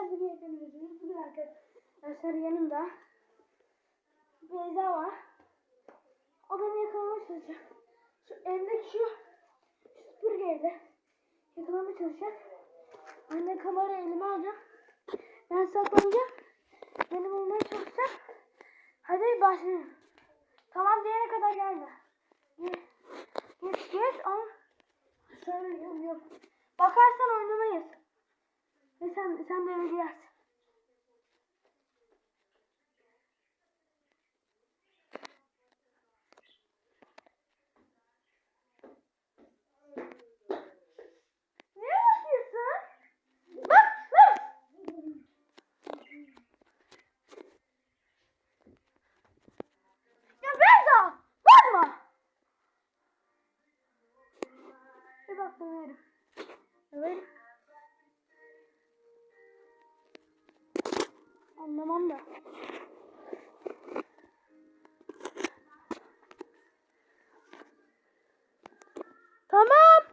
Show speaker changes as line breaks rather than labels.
bir yeteneğimiz. Bugün arkadaşlar yanımda Beyza var. O beni yakalamaya çalışacak. Şu eldeki şu, şu süpürgeyle yakalamaya çalışacak. Anne kamera elime alacak. Ben saklanacağım. Beni bulmaya çalışacak. Hadi başlayalım. Tamam diyene kadar gelme. Geç, geç, ama şöyle yok. Bakarsan. Ve sen, sen de öyle bakıyorsun? Bak, bak. Ya Beyza, bakma. Anlamam da. Tamam.